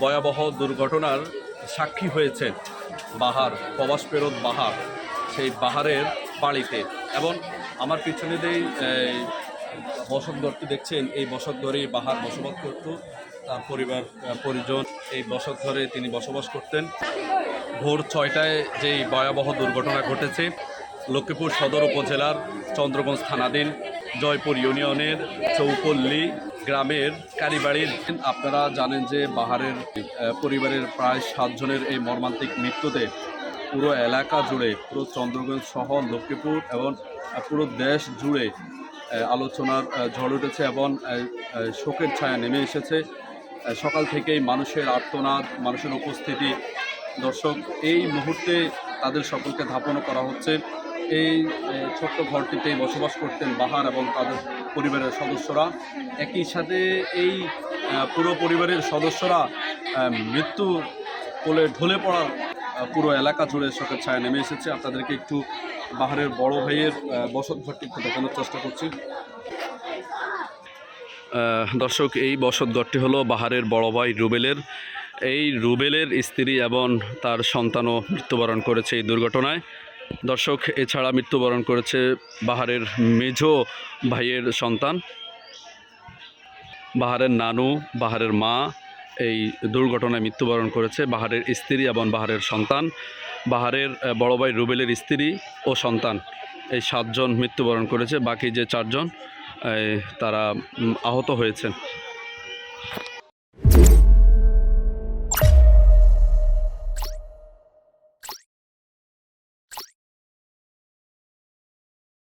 ভয়াবহ দুর্ঘটনার সাক্ষী হয়েছেন বাহার, প্রবাস ফেরত বাহার, সেই বাহারের বাড়িতে। এবং আমার পিছনে যেই বসতঘরটি দেখছেন, এই বসতঘরে বাহার বসবাস করত, তার পরিবার পরিজন। এই বসতঘরে তিনি বসবাস করতেন। ভোর ছয়টায় যেই ভয়াবহ দুর্ঘটনা ঘটেছে, লক্ষ্মীপুর সদর উপজেলার চন্দ্রগঞ্জ থানাধীন জয়পুর ইউনিয়নের চৌপল্লী গ্রামের কারিবাড়ির আপনারা জানেন যে বাহারের পরিবারের প্রায় সাতজনের এই মর্মান্তিক মৃত্যুতে পুরো এলাকা জুড়ে, পুরো চন্দ্রগঞ্জ শহর লক্ষ্মীপুর এবং পুরো দেশ জুড়ে আলোচনার ঝড় উঠেছে এবং শোকের ছায়া নেমে এসেছে। সকাল থেকেই মানুষের আর্তনাদ, মানুষের উপস্থিতি দর্শক, এই মুহূর্তে তাদের সকলকে ধাপনও করা হচ্ছে। এই ছোট্ট ঘরটিতেই বসবাস করতেন বাহার এবং তাদের পরিবারের সদস্যরা। একই সাথে এই পুরো পরিবারের সদস্যরা মৃত্যু কোলে ঢলে পড়ার পুরো এলাকা জুড়ে শোকের ছায়া নেমে এসেছে। আপনাদেরকে একটু বাহারের বড় ভাইয়ের বসত ঘরটি দেখানোর চেষ্টা করছি। দর্শক, এই বসতঘরটি হলো বাহারের বড় ভাই রুবেলের। এই রুবেলের স্ত্রী এবং তার সন্তানও মৃত্যুবরণ করেছে এই দুর্ঘটনায়। দর্শক, এছাড়া মৃত্যুবরণ করেছে বাহারের মেজ ভাইয়ের সন্তান। বাহারের নানু, বাহারের মা এই দুর্ঘটনায় মৃত্যুবরণ করেছে বাহারের স্ত্রী এবং বাহারের সন্তান। বাহারের বড় ভাই রুবেলের স্ত্রী ও সন্তান এই সাতজন মৃত্যুবরণ করেছে। বাকি যে চারজন তারা আহত হয়েছেন।